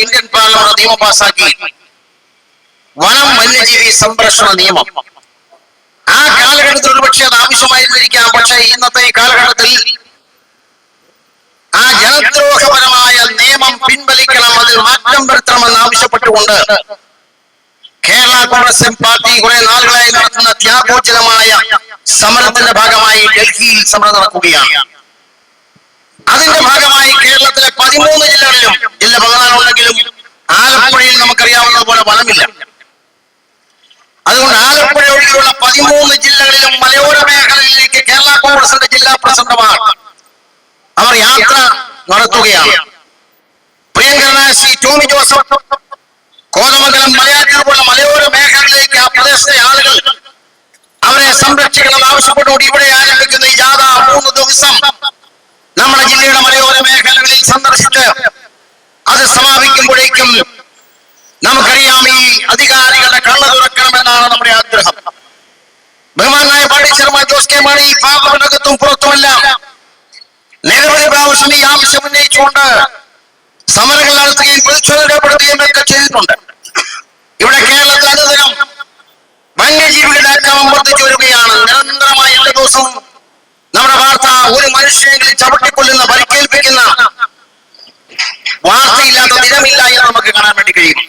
Indian parliament നിയമം പാസാക്കി വനം വന്യജീവി സംരക്ഷണ നിയമം. ആ കാലഘട്ടത്തിൽ ഒരുപക്ഷെ അത് ആവശ്യമായിരുന്നിരിക്കാം. പക്ഷേ ഇന്നത്തെ ഈ കാലഘട്ടത്തിൽ ആ ജനദ്രോഹപരമായ നിയമം പിൻവലിക്കണം അതിൽ മാറ്റം വരുത്തണമെന്ന് ആവശ്യപ്പെട്ടുകൊണ്ട് കേരള കോൺഗ്രസ് എം പാർട്ടി കുറെ നാളുകളായി നടത്തുന്ന ത്യാഗോചരമായ സമരത്തിന്റെ ഭാഗമായി ഡൽഹിയിൽ സമരം നടക്കുകയാണ്. പതിമൂന്ന് ജില്ലകളിലും ജില്ല പതിനാലുണ്ടെങ്കിലും ആലപ്പുഴയിൽ നമുക്കറിയാവുന്ന പോലെ വനമില്ല. അതുകൊണ്ട് ആലപ്പുഴ ഒഴികെയുള്ള പതിമൂന്ന് ജില്ലകളിലും മലയോര മേഖലയിലേക്ക് കേരള കോൺഗ്രസിന്റെ ജില്ലാ പ്രസിഡന്റുമാർ അവർ യാത്ര നടത്തുകയാണ്. പ്രിയങ്കരനായ ശ്രീ ടോമി ജോസഫ് കോതമംഗലം മലയാറ്റൂർ പോലുള്ള മലയോര മേഖലയിലേക്ക് ആ പ്രദേശത്തെ ആളുകൾ അവരെ സംരക്ഷിക്കണം ആവശ്യപ്പെട്ടുകൊണ്ട് ഇവിടെ ആരംഭിക്കുന്ന ഈ ജാഥ മൂന്ന് ദിവസം നമ്മുടെ ജില്ലയുടെ മലയോര മേഖലകളിൽ സന്ദർശിച്ച് അത് സമാപിക്കുമ്പോഴേക്കും നമുക്കറിയാം ഈ അധികാരികളുടെ കണ്ണു തുറക്കണമെന്നാണ് നമ്മുടെ ആഗ്രഹം. ബഹുമാനായ പാടി ശർമ്മ ജോസ് കെ മാണി ഈ പാർലമെന്റകത്തും പുറത്തുമെല്ലാം. നിരവധി പ്രാവശ്യം ഈ ആവശ്യം ഉന്നയിച്ചുകൊണ്ട് സമരങ്ങൾ നടത്തുകയും പ്രതിഷേധപ്പെടുത്തുകയും ഒക്കെ ചെയ്തിട്ടുണ്ട്. ഇവിടെ കേരളത്തിൽ അനുദിനം വന്യജീവികളുടെ അക്രമം വർദ്ധിച്ചു വരികയാണ്. നിരന്തരമായി എല്ലാ ദിവസവും നമ്മുടെ വാർത്ത ഒരു മനുഷ്യനെങ്കിലും ചവിട്ടിക്കൊല്ലുന്ന പരിക്കേൽപ്പിക്കുന്ന വാർത്തയില്ലാത്ത ദിനമില്ല എന്ന് നമുക്ക് കാണാൻ വേണ്ടി കഴിയും.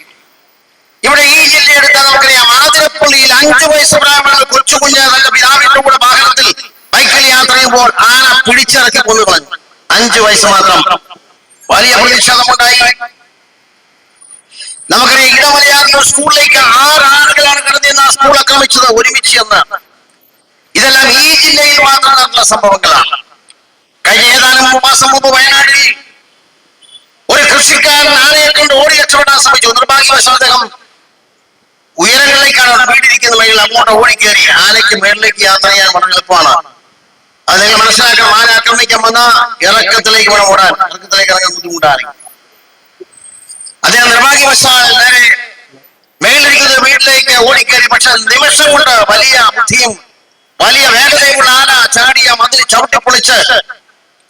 ഇവിടെ ഈ ജില്ല എടുത്താൽ നമുക്കറിയാം. ആതിരപ്പള്ളിയിൽ അഞ്ചു വയസ്സ് പ്രായമുള്ള കൊച്ചു കുഞ്ഞ് തന്റെ പിതാവിന്റെ കൂടെ വാഹനത്തിൽ ബൈക്കിൽ യാത്ര ചെയ്യുമ്പോൾ ആന പിടിച്ചിറക്കി കൊന്നു കളഞ്ഞു. അഞ്ചു വയസ്സ് മാത്രം. വലിയ പ്രതിഷേധമുണ്ടായി. നമുക്കറിയാം ഇടമലയാറിന്റെ സ്കൂളിലേക്ക് ആറ് ആളുകളാണ് കടന്നിരുന്ന ആ സ്കൂൾ ആക്രമിച്ചത് ഒരുമിച്ച് എന്ന് ഇതെല്ലാം ഈ ജില്ലയിൽ മാത്രം നടന്ന സംഭവങ്ങളാണ്. കഴിഞ്ഞ ഏതാനും മാസം മുമ്പ് വയനാട്ടിൽ കൃഷിക്കാരൻ ആനയെ കണ്ട് ഓടി രക്ഷപ്പെടാൻ ശ്രമിച്ചു. നിർഭാഗ്യവശാൽ അദ്ദേഹം ഉയരങ്ങളിലേക്കാണ് വീടിരിക്കുന്ന വഴിയിൽ അങ്ങോട്ട് ഓടിക്കേറി. ആനയ്ക്ക് മേളിലേക്ക് യാത്ര ചെയ്യാൻ വളരെ എളുപ്പമാണ്. അത് നിങ്ങൾ മനസ്സിലാക്കണം. ആന ആക്രമിക്കാൻ വന്ന ഇറക്കത്തിലേക്ക് വേണം ഓടാൻ. ഇറക്കത്തിലേക്ക് ഇറങ്ങാൻ ബുദ്ധിമുട്ടാണ്. അദ്ദേഹം നിർഭാഗ്യവശാൽ നേരെ മേളിരിക്കുന്ന വീട്ടിലേക്ക് ഓടിക്കേറി. പക്ഷെ നിമിഷം കൊണ്ട് വലിയ ബുദ്ധിയും വലിയ വേഗതയുമുള്ള ആന ചാടിയ മതിൽ ചവിട്ടിപ്പൊളിച്ച്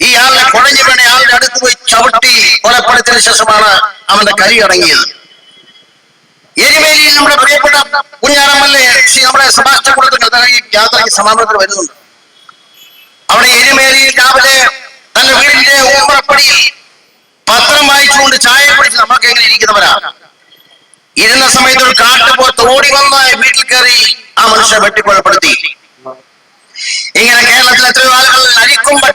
ഈ ആളിനെ കുഴഞ്ഞു ആളുടെ അടുത്ത് പോയി ചവിട്ടി കൊലപ്പെടുത്തിയതിനു ശേഷമാണ് അവന്റെ കരി അടങ്ങിയത്. എരിമേലിയിൽ നമ്മുടെ പ്രിയപ്പെട്ട കുഞ്ഞാറമ്മല്ലേ നമ്മുടെ സെബാസ്റ്റ്യൻ കൊടുത്തിട്ട് ഈ യാത്രയ്ക്ക് സമാപനത്തിൽ വരുന്നുണ്ട്. അവിടെ എരിമേലിയിൽ രാവിലെ തന്റെ വീടിന്റെ ഊമ്പറപ്പടിയിൽ പത്രം വായിച്ചുകൊണ്ട് ചായ പിടിച്ച് നമുക്ക് എങ്ങനെ ഇരിക്കുന്നവരാ? ഇരുന്ന സമയത്ത് ഒരു കാട്ടുപോത്ത് ഓടി വന്നായ വീട്ടിൽ കയറി ആ മനുഷ്യനെ വെട്ടിക്കൊലപ്പെടുത്തി. ഇങ്ങനെ കേരളത്തിൽ എത്രയോ ആളുകൾ അരിക്കൊമ്പൻ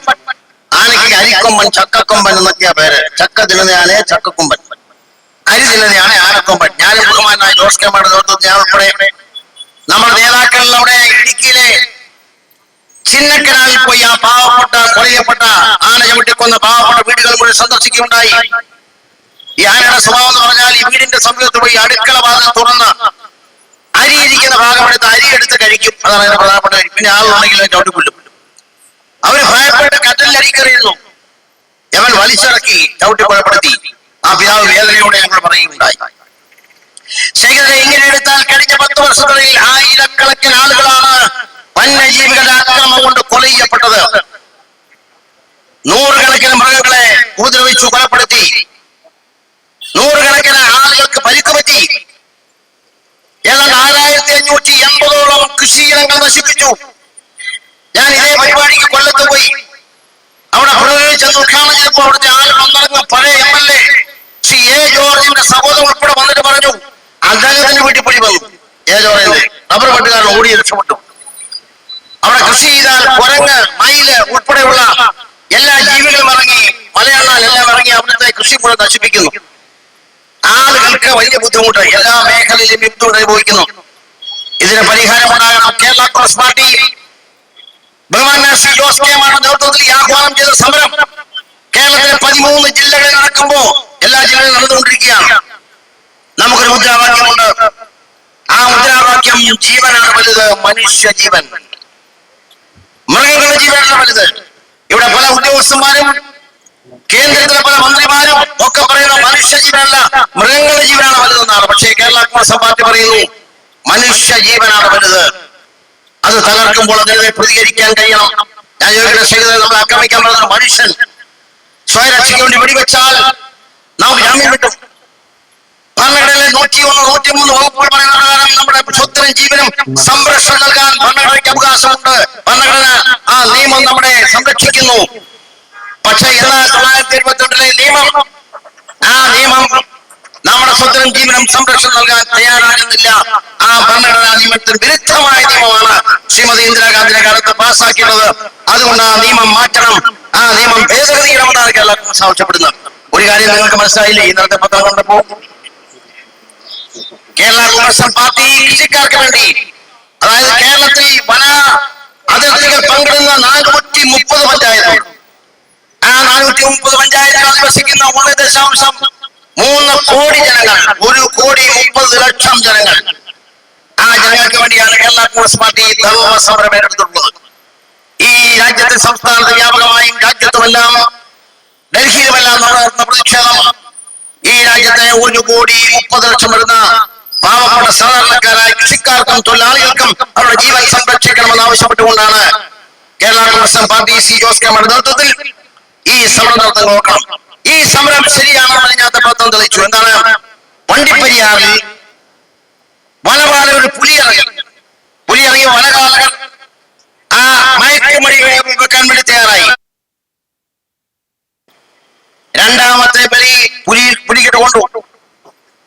ആനയ്ക്ക് അരിക്കൊമ്പൻ ചക്കക്കൊമ്പൻ എന്നൊക്കെയാ പേര്. ചക്ക തിന്നുന്നയാളെ ചക്കക്കൊമ്പൻ. അരി തിന്നുന്നയാണ് ആനക്കൊമ്പൻ. ഞാൻ ബഹുമാനായ ജോസ് കെ നേതൃത്വത്തിൽ ഞാൻ ഉൾപ്പെടെ നമ്മുടെ നേതാക്കൾ അവിടെ ഇടുക്കിയിലെ ചിന്നക്കനാലിൽ പോയി ആ പാവപ്പെട്ട കൊലയപ്പെട്ട ആന ചവിട്ടിക്കൊന്ന പാവപ്പെട്ട വീടുകൾ മുഴുവൻ സന്ദർശിക്കുകയുണ്ടായി. ഈ ആനയുടെ സ്വഭാവം എന്ന് പറഞ്ഞാൽ ഈ വീടിന്റെ സമീപത്ത് പോയി അടുക്കള ഭാഗം തുറന്ന് അരിയിരിക്കുന്ന ഭാഗം എടുത്ത് അരി എടുത്ത് കഴിക്കും. അതാണ് അതിന്റെ പ്രധാനപ്പെട്ട പിന്നെ ആളുണ്ടെങ്കിൽ ചവിട്ടിക്കൊല്ലും. അവർ ഭയപ്പെട്ട് കയറിയിരുന്നു അവൻ വലിച്ചിറക്കി ചവിട്ടി കൊലപ്പെടുത്തി. ആ പിതാവ് വേദനയോടെ ഞങ്ങൾ പറയുകയുണ്ടായി. ശേഖരനെ ഇങ്ങനെ എടുത്താൽ കഴിഞ്ഞ പത്ത് വർഷത്തിനിടയിൽ ആയിരക്കണക്കിന് ആളുകളാണ് വന്യജീവികളുടെ ആക്രമണം കൊണ്ട് കൊല ചെയ്യപ്പെട്ടത്. നൂറുകണക്കിന് മൃഗങ്ങളെ ഉപദ്രവിച്ചു കൊലപ്പെടുത്തി. നൂറുകണക്കിന് ആളുകൾക്ക് പരിക്ക് പറ്റി. ഏതാണ്ട് ആറായിരത്തി അഞ്ഞൂറ്റി എൺപതോളം കൃഷിയിടങ്ങൾ നശിപ്പിച്ചു. ഞാൻ ഇതേ പരിപാടിക്ക് പോയി. അവിടെ പ്രവേശിച്ച ചെന്ന് അവിടുത്തെ ആളുകൾ ഒന്നിറങ്ങുന്ന പഴയ M L A Shri A ജോർജിന്റെ സഹോദരൻ ഉൾപ്പെടെ വന്നിട്ട് പറഞ്ഞു അദ്ദേഹത്തിന്റെ വീട്ടിൽ പോയി. വന്നു എ ജോർജിന്റെ റബ്ബർ വെട്ടുകാരൻ ഓടി രക്ഷപ്പെട്ടു. അവിടെ കൃഷി ചെയ്താൽ കുരങ്ങ് മയിൽ ഉൾപ്പെടെയുള്ള എല്ലാ ജീവികളും ഇറങ്ങി മലയാളാൽ എല്ലാം ഇറങ്ങി അവിടുത്തെ കൃഷി മുഴുവൻ നശിപ്പിക്കുന്നു. ആളുകൾക്ക് വലിയ ബുദ്ധിമുട്ട്. എല്ലാ മേഖലയിലും ബുദ്ധിമുട്ട് അനുഭവിക്കുന്നു. ഇതിന് പരിഹാരമുണ്ടാകണം. കേരള കോൺഗ്രസ് പാർട്ടി ബഹുമാനായ ശ്രീ ജോസ് കെ മാണ നേതൃത്വത്തിൽ ഈ ആഹ്വാനം ചെയ്ത സമരം. കേരളത്തിലെ പതിമൂന്ന് ജില്ലകളിൽ നടക്കുമ്പോ എല്ലാ ജില്ലകളിലും നടന്നുകൊണ്ടിരിക്കുകയാണ്. നമുക്കൊരു മുദ്രാവാക്യമുണ്ട്. ആ മുദ്രാവാക്യം ജീവനാണ് വലുത് മനുഷ്യ ജീവൻ മൃഗങ്ങളുടെ ജീവനാണ് വലുത്. ഇവിടെ പല ഉദ്യോഗസ്ഥന്മാരും കേന്ദ്രത്തിലെ പല മന്ത്രിമാരും ഒക്കെ പറയുന്ന മനുഷ്യ ജീവനല്ല മൃഗങ്ങളുടെ ജീവനാണ് വലുതെന്നാണ്. പക്ഷേ കേരള കോൺഗ്രസ് പാർട്ടി പറയുന്നു മനുഷ്യ ജീവനാണ് വലുത്. അത് തകർക്കുമ്പോൾ അതിനെ പ്രതികരിക്കാൻ കഴിയണം. ഞാൻ ചോദിക്കുന്ന ശരീരത്തെ നമ്മൾ ആക്രമിക്കാൻ പറഞ്ഞ മനുഷ്യൻ സ്വയരക്ഷയ്ക്ക് വേണ്ടി വെടിവെച്ചാൽ നാം ജാമ്യം കിട്ടും. നൂറ്റി ഒന്ന് നൂറ്റി മൂന്ന് വകുപ്പുകൾ പറയുന്ന പ്രകാരം നമ്മുടെ സ്വത്തിനും ജീവനും സംരക്ഷണം നൽകാൻ ഭരണഘടനയ്ക്ക് അവകാശമുണ്ട്. ഭരണഘടന ആ നിയമം നമ്മളെ സംരക്ഷിക്കുന്നു. പക്ഷേ എന്നാൽ തൊള്ളായിരത്തി എഴുപത്തിരണ്ടിലെ നിയമം ആ നിയമം നമ്മുടെ സ്വത്തിനും ജീവനും സംരക്ഷണം നൽകാൻ തയ്യാറാകുന്നില്ല ആ ഭരണഘടനാ നിയമത്തിന് വിരുദ്ധമായ നിയമമാണ് ശ്രീമതി ഇന്ദിരാഗാന്ധിയുടെ കാലത്ത് പാസ്സാക്കിയത് അതുകൊണ്ട് ആ നിയമം മാറ്റണം. ആ നിയമം ഭേദഗതി ചെയ്യണമെന്നാണ് കേരള കോൺഗ്രസ് ആവശ്യപ്പെടുന്നത്. ഒരു കാര്യം നിങ്ങൾക്ക് മനസ്സിലായില്ലേ? ഇന്നത്തെ പത്രം കണ്ടപ്പോ? കേരള കോൺഗ്രസ് പാർട്ടി കൃഷിക്കാർക്ക് വേണ്ടി അതായത് കേരളത്തിൽ വന അതിർത്തികൾ പങ്കിടുന്ന നാനൂറ്റി മുപ്പത് പഞ്ചായത്തുകൾ. ആ നാനൂറ്റി മുപ്പത് പഞ്ചായത്തുകൾ അധിവസിക്കുന്ന ഒന്ന് ദശാംശം മൂന്ന് കോടി ജനങ്ങൾ ഒരു കോടി മുപ്പത് ലക്ഷം ജനങ്ങൾ. ആ ജനങ്ങൾക്ക് വേണ്ടിയാണ് കേരള കോൺഗ്രസ് പാർട്ടി ധർമ്മ സമരം ഏറ്റെടുത്തിട്ടുള്ളത്. ഈ രാജ്യത്തെ സംസ്ഥാനത്ത് വ്യാപകമായും രാജ്യത്തുമെല്ലാം ഡൽഹിയിലുമെല്ലാം നടന്ന പ്രതിഷേധം ഈ രാജ്യത്തെ ഒരു കോടി മുപ്പത് ലക്ഷം വരുന്ന പാവപ്പെട്ട സാധാരണക്കാരായ കൃഷിക്കാർക്കും തൊഴിലാളികൾക്കും അവരുടെ ജീവൻ സംരക്ഷിക്കണമെന്ന് ആവശ്യപ്പെട്ടുകൊണ്ടാണ് Kerala Congress party C Jose K നേതൃത്വത്തിൽ ഈ സമരം നടത്തുന്നത്. നോക്കണം ഈ സമരം ശരിയാണെന്ന് ഞാൻ പത്രം തെളിയിച്ചു. എന്താണ്? വണ്ടിപ്പെരിയാറിൽ വനപാലകർ ഒരു പുലി ഇറങ്ങി. പുലി വനപാലകർ ആ മയക്കുമടി വെക്കാൻ വേണ്ടി തയ്യാറായി. രണ്ടാമത്തെ ബലി പുലി പുലിക്കിട്ട് കൊണ്ടു.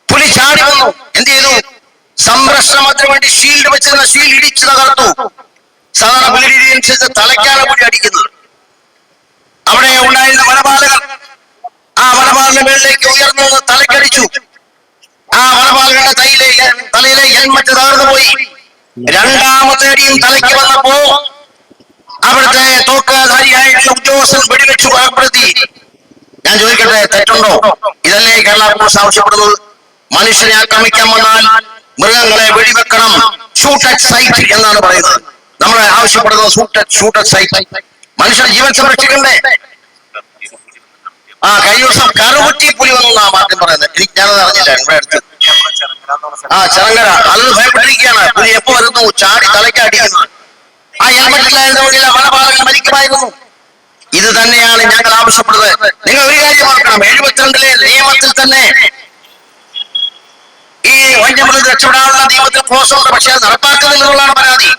പുലി ചാടി വന്നു. എന്ത് ചെയ്തു? സംരക്ഷണത്തിന് വേണ്ടി ഷീൽഡ് വെച്ചിരുന്ന ഷീൽഡ് ഇടിച്ചു തകർത്തു. സാധാരണ പുലി രീതി അനുസരിച്ച് തലയ്ക്കാണ് പുലി അടിക്കുന്നത്. അവിടെ ഉണ്ടായിരുന്ന വനപാലകർ ആ മലബാറിന്റെ മേളിലേക്ക് ഉയർന്നു തലക്കടിച്ചു. ആ വനപാലകന്റെ തലയിലെ തലയിലെ ഹെൽമറ്റ് തകർന്നു പോയി. രണ്ടാമത്തെ അടിയും തലയ്ക്ക് വന്നപ്പോ അവിടുത്തെ തോക്കുധാരിയായിട്ടുള്ള ഉദ്യോഗസ്ഥൻ വെടിവെച്ചു കൊലപ്പെടുത്തി. ഞാൻ ചോദിക്കട്ടെ തെറ്റുണ്ടോ? ഇതല്ലേ കേരള കോൺഗ്രസ് ആവശ്യപ്പെടുന്നത്? മനുഷ്യനെ ആക്രമിക്കാൻ വന്നാൽ മൃഗങ്ങളെ വെടിവെക്കണം. ഷൂട്ട് അറ്റ് സൈറ്റ് എന്നാണ് പറയുന്നത്. നമ്മൾ ആവശ്യപ്പെടുന്നത് ഷൂട്ട് അറ്റ് സൈറ്റ് മനുഷ്യർ ജീവൻ സംരക്ഷിക്കണ്ടേ? ആ കഴിഞ്ഞ ദിവസം കറുകുറ്റി പുലി വന്നാ മാറ്റം പറയുന്നത്. എനിക്ക് ഞാനത് അറിഞ്ഞില്ല ഇവിടെ ആ ചെറങ്കര. അത് ഭയപ്പെട്ടിരിക്കുകയാണ് പുലി എപ്പോ വരുന്നു? ചാടി തലയ്ക്ക് അടിക്കുന്നു ആ പല വനപാലകൻ മരിക്കുമായിരുന്നു. ഇത് തന്നെയാണ് ഞങ്ങൾ ആവശ്യപ്പെടുന്നത്. നിങ്ങൾ ഒരു കാര്യം ഓർക്കണം. എഴുപത്തിരണ്ടിലെ നിയമത്തിൽ തന്നെ ഈ വന്യമൃഗ രക്ഷപ്പെടാനുള്ള നിയമത്തിൽ ക്ലോസ് ഉണ്ട് പക്ഷെ അത് നടപ്പാക്കുന്നില്ലെന്നുള്ളതാണ് പരാതി.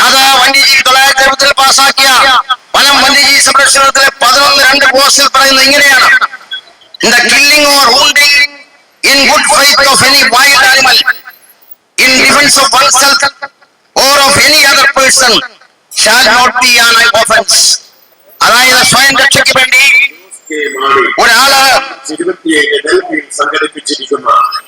അത് വണ്ടിജി തൊള്ളായിരത്തി എഴുപത്തിൽ പാസാക്കിയ വനം വന്യജീവി സംരക്ഷണത്തിലെ പതിനൊന്ന് രണ്ട് പോസ്റ്റിൽ പറയുന്നത് ഇങ്ങനെയാണ്. In the killing or wounding in good faith of any wild animal in defense of oneself or of any other person shall not be an offense. അതായത് സ്വയം രക്ഷയ്ക്ക് വേണ്ടി ഒരാൾ സംഘടിപ്പിച്ചിരിക്കുന്ന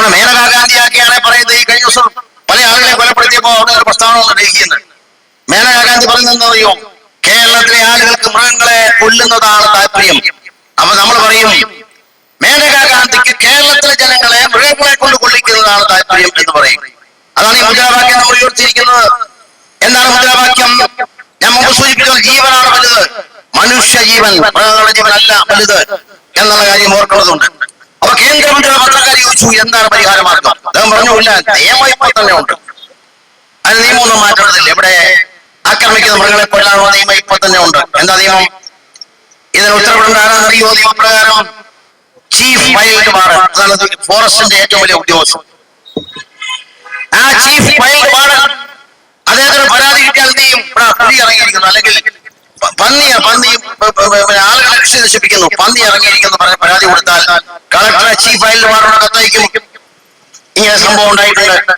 നമ്മുടെ മേനകാ ഗാന്ധിയാക്കിയാണ് പറയുന്നത് ഈ കഴിഞ്ഞ ദിവസം പല ആളുകളെ കൊലപ്പെടുത്തിയപ്പോ അവിടെ ഒരു പ്രസ്താവന വന്നിരിക്കുന്നത് മേനകാ ഗാന്ധി പറയുന്നത് അറിയോ? കേരളത്തിലെ ആളുകൾക്ക് മൃഗങ്ങളെ കൊല്ലുന്നതാണ് താല്പര്യം. അപ്പൊ നമ്മൾ പറയും മേനകാ ഗാന്ധിക്ക് കേരളത്തിലെ ജനങ്ങളെ മൃഗങ്ങളെ കൊണ്ട് കൊള്ളിക്കുന്നതാണ് താല്പര്യം എന്ന് പറയും. അതാണ് ഈ മുദ്രാവാക്യം നമ്മൾ ഉയർത്തിയിരിക്കുന്നത്. എന്താണ് മുദ്രാവാക്യം? ഞാൻ മുമ്പ് സൂചിപ്പിച്ചത് ജീവനാണ് വലുത്. മനുഷ്യ ജീവൻ മൃഗങ്ങളുടെ ജീവൻ അല്ല വലുത് എന്നുള്ള കാര്യം ഓർക്കുന്നതുണ്ട് അപ്പൊ കേന്ദ്രമന്ത്രിയുടെ പത്രക്കാർ ചോദിച്ചു എന്താണ് പരിഹാരമാർഗം? അദ്ദേഹം പറഞ്ഞു ഇല്ല നിയമം ഇപ്പൊ തന്നെ ഉണ്ട്. അത് നിയമമൊന്നും മാറ്റണതില്ല ഇവിടെ ആക്രമിക്കുന്ന മൃഗങ്ങളെ കൊല്ലാനുള്ള നിയമം ഇപ്പൊ തന്നെ ഉണ്ട്. എന്താ നിയമം? ഇതിന് ഉത്തരവിടേണ്ട അറിയുമോ നിയമപ്രകാരം ചീഫ് വൈൽഡ് വാർഡൻ അതാണ് ഫോറസ്റ്റിന്റെ ഏറ്റവും വലിയ ഉദ്യോഗസ്ഥൻ. ആ ചീഫ് വൈൽഡ് വാർഡൻ അദ്ദേഹത്തിന് പരാതി കിട്ടിയാൽ എന്ത് ഇവിടെ പുലി ഇറങ്ങിയിരിക്കുന്നു. അല്ലെങ്കിൽ പന്നിയ പന്നി ആളുകളെ കൃഷി നശിപ്പിക്കുന്നു. പന്നി ഇറങ്ങിയിരിക്കുന്നു പരാതി കൊടുത്താൽ കളക്ടറെ ചീഫ് വാർഡൻ കത്തയക്കും ഇങ്ങനെ സംഭവം ഉണ്ടായിട്ടുണ്ട്.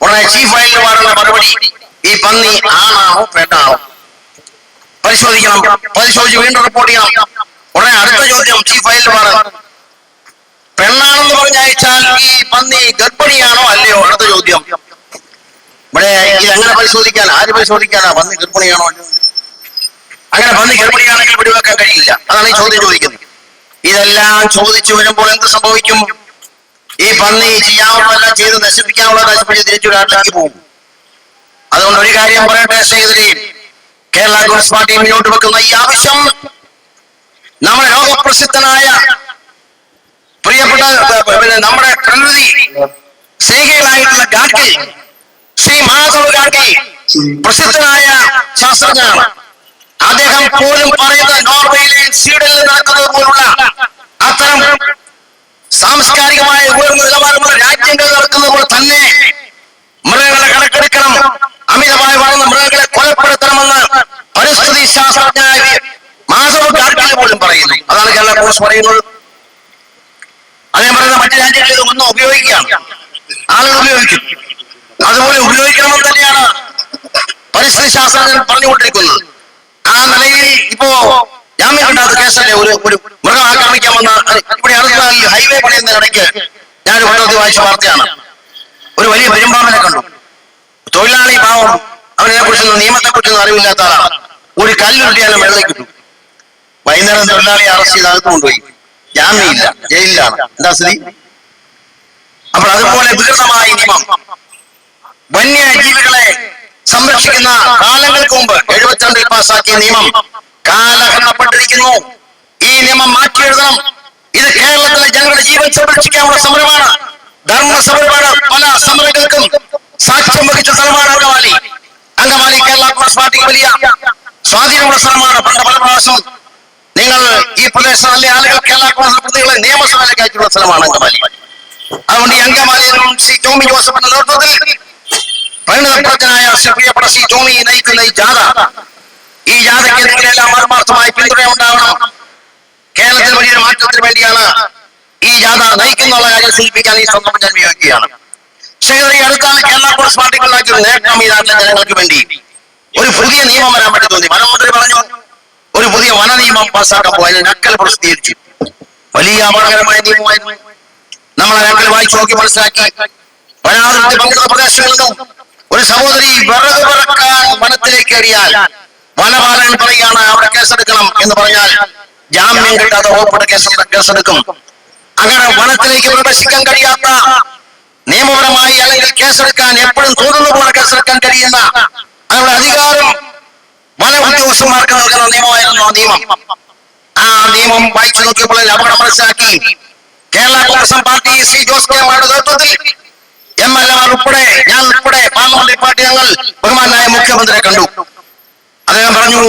ഉടനെ ചീഫ് വാർഡന്റെ മറുപടി ഈ പന്നി ആണാണോ പെണ്ണാണോ? പരിശോധിക്കണം. പരിശോധിച്ച് വീണ്ടും റിപ്പോർട്ട് ചെയ്യണം. ഉടനെ അടുത്ത ചോദ്യം ചീഫ് ഫയലിൽ വാർഡൻ പെണ്ണാണെന്ന് പറഞ്ഞയച്ചാൽ ഈ പന്നി ഗർഭിണിയാണോ അല്ലയോ? അടുത്ത ചോദ്യം. ഇവിടെ ഇത് എങ്ങനെ പരിശോധിക്കാൻ? ആര് പരിശോധിക്കാനാ? പന്നി ഗർഭിണിയാണോ അല്ലയോ? അങ്ങനെ പന്നി ഗർഭിണിയാണെങ്കിൽ വെടിവെക്കാൻ കഴിയില്ല. അതാണ് ഈ ചോദ്യം ചോദിക്കുന്നത്. ഇതെല്ലാം ചോദിച്ചു വരുമ്പോൾ എന്ത് സംഭവിക്കും? ഈ പന്നി ചെയ്യാവുന്നതെല്ലാം ചെയ്ത് നശിപ്പിക്കാനുള്ള നശിപ്പിച്ച് തിരിച്ചു നാട്ടിലേക്ക് പോകും. അതുകൊണ്ട് ഒരു കാര്യം പറയട്ടെ സ്നേഹിതരെ. കേരള കോൺഗ്രസ് പാർട്ടി മുന്നോട്ട് വെക്കുന്ന ഈ ആവശ്യം നമ്മുടെ ലോകപ്രസിദ്ധനായ പ്രിയപ്പെട്ട പിന്നെ നമ്മുടെ പ്രകൃതി സ്നേഹികളായിട്ടുള്ള ഗാഡ്ഗിൽ ശ്രീ മാധവ് ഗാഡ്ഗിൽ പ്രസിദ്ധനായ ശാസ്ത്രജ്ഞനാണ്. അദ്ദേഹം പോലും പറയുന്നത് നോർവേയിലെ സ്വീഡനിൽ നടക്കുന്നത് പോലുള്ള അത്തരം സാംസ്കാരികമായ ഉയർന്ന നിലവാരമുള്ള രാജ്യങ്ങൾ നടക്കുന്നത് പോലെ തന്നെ മൃഗങ്ങളെ കണക്കെടുക്കണം അമിതമായി വളർന്ന മൃഗങ്ങളെ കൊലപ്പെടുത്തണമെന്ന് പരിസ്ഥിതി ശാസ്ത്രജ്ഞനായ മാധവ് ഗാഡ്ഗിൽ പോലും പറയുന്നു. അതാണ് കേരള കോൺഗ്രസ് പറയുന്നത്. അദ്ദേഹം പറയുന്ന മറ്റു രാജ്യങ്ങളിൽ ഒന്നും ഉപയോഗിക്കാം. ആളുകൾ ഉപയോഗിക്കും. അതുപോലെ ഉപയോഗിക്കണമെന്ന് തന്നെയാണ് പരിസ്ഥിതി ശാസ്ത്രജ്ഞൻ പറഞ്ഞുകൊണ്ടിരിക്കുന്നത്. ആ നിലയിൽ ഇപ്പോ ജാമ്യം കേസല്ലേ? ഒരു ഒരു മൃഗം ആക്രമിക്കാൻ വന്ന ഇവിടെ അടുത്ത ഹൈവേ പണിയുന്ന ഇടയ്ക്ക് ഞാൻ പത്രത്തിൽ വായിച്ച വാർത്തയാണ്. ഒരു വലിയ പെരുമ്പാമ്പിനെ കണ്ടു. തൊഴിലാളി പാവം അവനെ കുറിച്ചൊന്നും നിയമത്തെ കുറിച്ചൊന്നും അറിവില്ലാത്ത ആളാണ്. ഒരു കല്ലുരുട്ടിയാലും വെള്ളം കിട്ടും വൈകുന്നേരം തൊഴിലാളി അറസ്റ്റ് ചെയ്ത് അകത്ത് കൊണ്ടുപോയി. ജാമ്യമില്ല. ജയിലിലാണ്. എന്താ സ്ഥിതി? അപ്പോൾ അതുപോലെ വികൃതമായ നിയമം. വന്യജീവികളെ സംരക്ഷിക്കുന്ന കാലങ്ങൾക്ക് മുമ്പ് എഴുപത്തിരണ്ടിൽ പാസാക്കിയ നിയമം കാലഹരണപ്പെട്ടിരിക്കുന്നു. ഈ നിയമം മാറ്റി എഴുതണം ഇത് കേരളത്തിലെ ജനങ്ങളുടെ ജീവൻ സംരക്ഷിക്കാനുള്ള സമരമാണ്. ധർമ്മ സമരമാണ് പല സമരങ്ങൾക്കും സാക്ഷ്യം വഹിച്ച സ്ഥലമാണ് അങ്കമാലി. അങ്കമാലി കേരള കോൺഗ്രസ് പാർട്ടിക്ക് വലിയ സ്വാധീനമുള്ള സ്ഥലമാണ് പണ്ട് പല പ്രാവശ്യം നിങ്ങൾ ഈ പ്രദേശത്തിലെ ആളുകൾ കേരള കോൺഗ്രസ് പ്രതികളെ നിയമസഭയിലേക്ക് അയച്ചിട്ടുള്ള സ്ഥലമാണ് അങ്കമാലി. അതുകൊണ്ട് ഈ ശ്രീ ടോമി ജോസഫിന്റെ നേതൃത്വത്തിൽ പരിണതപ്രജ്ഞനായ പ്രിയപ്പെട്ട ശ്രീ ടോമി നയിക്കുന്ന ഈ ജാഥ ഈ ജാഥയ്ക്ക് നിങ്ങളെല്ലാം ആത്മാർത്ഥമായി പിന്തുണയുണ്ടാവണം. കേരളത്തിൽ വലിയൊരു മാറ്റത്തിന് വേണ്ടിയാണ് ഈ ജാഥ നയിക്കുന്നുള്ള കാര്യം സൂചിപ്പിക്കാൻ ഈ സന്ദർഭം ഞാൻ വിയോഗിക്കുകയാണ് ശ്രീധരി അടുത്താണ് കേരള കോൺഗ്രസ് പാർട്ടിക്ക് ഉണ്ടാക്കിയ നേട്ടം ഈ നാട്ടിലെ ജനങ്ങൾക്ക് വേണ്ടി. ഒരു പുതിയ നിയമം വരാൻ വേണ്ടി തോന്നി. വനമന്ത്രി പറഞ്ഞു ഒരു പുതിയ വന നിയമം പാസ്സാക്കാൻ പോയി. നക്കൽ പ്രസിദ്ധീകരിച്ചു. വലിയ അപകടകരമായ നിയമമായിരുന്നു. നമ്മൾ നക്കൽ വായിച്ചു നോക്കി മനസ്സിലാക്കി. വനാതിർത്തി പങ്കിടുന്ന പ്രദേശങ്ങളിൽ ഒരു സഹോദരി വിറക് പറക്കാൻ വനത്തിലേക്ക് കയറിയാൽ വനപാലകൻ പറയാണ് അവിടെ കേസെടുക്കണം എന്ന് പറഞ്ഞാൽ ജാമ്യം കിട്ടാതെ ഓപ്പിട്ട് കേസ് കേസെടുക്കും. അങ്ങനെ വനത്തിലേക്ക് പ്രവേശിക്കാൻ കഴിയാത്ത നിയമപരമായി അല്ലെങ്കിൽ കേസെടുക്കാൻ എപ്പോഴും തോന്നുന്ന പോലെ കേസെടുക്കാൻ കഴിയുന്ന അവരുടെ അധികാരം വന ഉദ്യോഗസ്ഥന്മാർക്ക് നൽകുന്ന നിയമമായിരുന്നു ആ നിയമം. ആ നിയമം വായിച്ചു നോക്കിയപ്പോൾ അപകടം മനസ്സിലാക്കി. കേരള കോൺഗ്രസ് പാർട്ടി ശ്രീ ജോസ് കെ മാരുടെ നേതൃത്വത്തിൽ എം എൽ എമാർ ഉൾപ്പെടെ ഞാൻ ഉൾപ്പെടെ പാർലമെന്ററി പാർട്ടി അംഗങ്ങൾ ബഹുമാനായ മുഖ്യമന്ത്രിയെ കണ്ടു. അദ്ദേഹം പറഞ്ഞു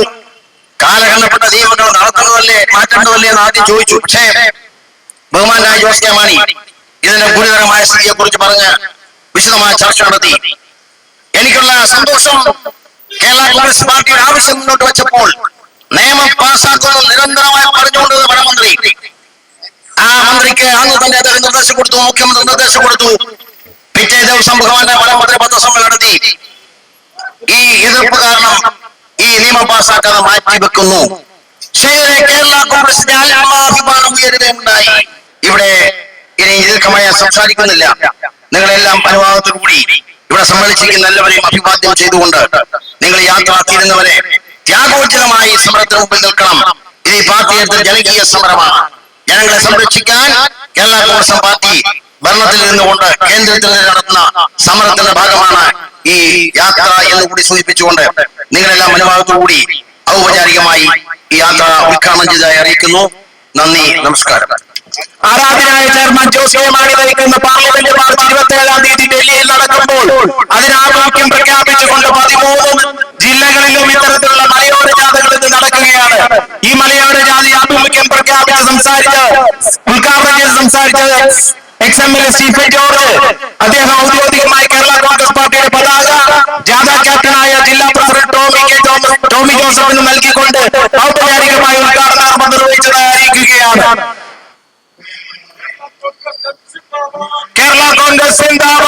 കാലഘട്ടപ്പെട്ട നിയമങ്ങൾ നടത്തുന്നതല്ലേ മാറ്റേണ്ടതല്ലേ എന്ന് ആദ്യം ചോദിച്ചു. പക്ഷേ ബഹുമാനായ ജോസ് കെ മാണി ഇതിന്റെ ഗുരുതരമായ സ്ഥിതിയെ കുറിച്ച് പറഞ്ഞ് വിശദമായ ചർച്ച നടത്തി. എനിക്കുള്ള സന്തോഷം കേരള കോൺഗ്രസ് പാർട്ടിയുടെ ആവശ്യം മുന്നോട്ട് വെച്ചപ്പോൾ നിയമം പാസ്സാക്കുന്നത് നിരന്തരമായി പറഞ്ഞുകൊണ്ട് വനമന്ത്രി. ആ മന്ത്രിക്ക് അന്ന് തന്നെ അദ്ദേഹം നിർദ്ദേശം കൊടുത്തു മുഖ്യമന്ത്രി നിർദ്ദേശം കൊടുത്തു. പിറ്റേ ദിവസം ബഹുമാന്റെ വനമന്ത്രി പത്രസമ്മേളനം നടത്തി. ഈ എതിർപ്പ് കാരണം ഈ നിയമം പാസ്സാക്കാതെ മാറ്റി വെക്കുന്നു കേരള കോൺഗ്രസിന്റെ ആത്മാഭിമാനം ഉയരുകയുണ്ടായി. ഇവിടെ ഇനി ദീർഘമായി സംസാരിക്കുന്നില്ല. നിങ്ങളെല്ലാം അനുവാദത്തോടുകൂടി ഇവിടെ സമ്മേളിച്ചിരിക്കുന്ന എല്ലാവരെയും അഭിവാദ്യം ചെയ്തുകൊണ്ട് നിങ്ങൾ യാത്ര തീരുന്നവരെ ത്യാഗോജ്ജലമായി സമരത്തിന് മുമ്പിൽ നിൽക്കണം. ഇത് ഈ പാർട്ടി എടുത്ത ജനകീയ സമരമാണ്. ജനങ്ങളെ സംരക്ഷിക്കാൻ കേരള കോൺഗ്രസ് പാർട്ടി ഭരണത്തിൽ നിന്നുകൊണ്ട് കേന്ദ്രത്തിൽ നടത്തുന്ന സമരത്തിന്റെ ഭാഗമാണ് ഈ യാത്ര എന്ന് കൂടി സൂചിപ്പിച്ചുകൊണ്ട് നിങ്ങളെല്ലാം അനുവാദത്തോടുകൂടി ഔപചാരികമായി ഈ യാത്ര ഉദ്ഘാടനം ചെയ്തതായി അറിയിക്കുന്നു. നന്ദി നമസ്കാരം. ആരാധനായ ചെയർമാൻ ജോസ് മാണി നയിക്കുന്ന പാർലമെന്റ് മാർച്ച് ഇരുപത്തി ഏഴാം തീയതി ഡൽഹിയിൽ നടക്കുമ്പോൾ അതിനാഭിമുഖ്യം പ്രഖ്യാപിച്ചുകൊണ്ട് പതിമൂന്ന് ജില്ലകളിലും ഇത്തരത്തിലുള്ള മലയോര ജാഥകൾ നടക്കുകയാണ്. ഈ മലയോര ജാതി ആഭിമുഖ്യം പ്രഖ്യാപിച്ച് സംസാരിച്ച് ഉദ്ഘാടനം ചെയ്ത് സംസാരിച്ചത് ex M L A Stephen George അദ്ദേഹം ഔദ്യോഗികമായി കേരള കോൺഗ്രസ് പാർട്ടിയുടെ പതാക ജാഥ ക്യാപ്റ്റനായ ജില്ലാ president Tomy K Joseph Tomy ജോസഫിന് നൽകിക്കൊണ്ട് ഔപചാരികമായി ഉദ്ഘാടന കർമ്മം നിർവഹിച്ചതായി അറിയിക്കുകയാണ് കേരള കോൺഗ്രസ് സിന്ദാബാദ്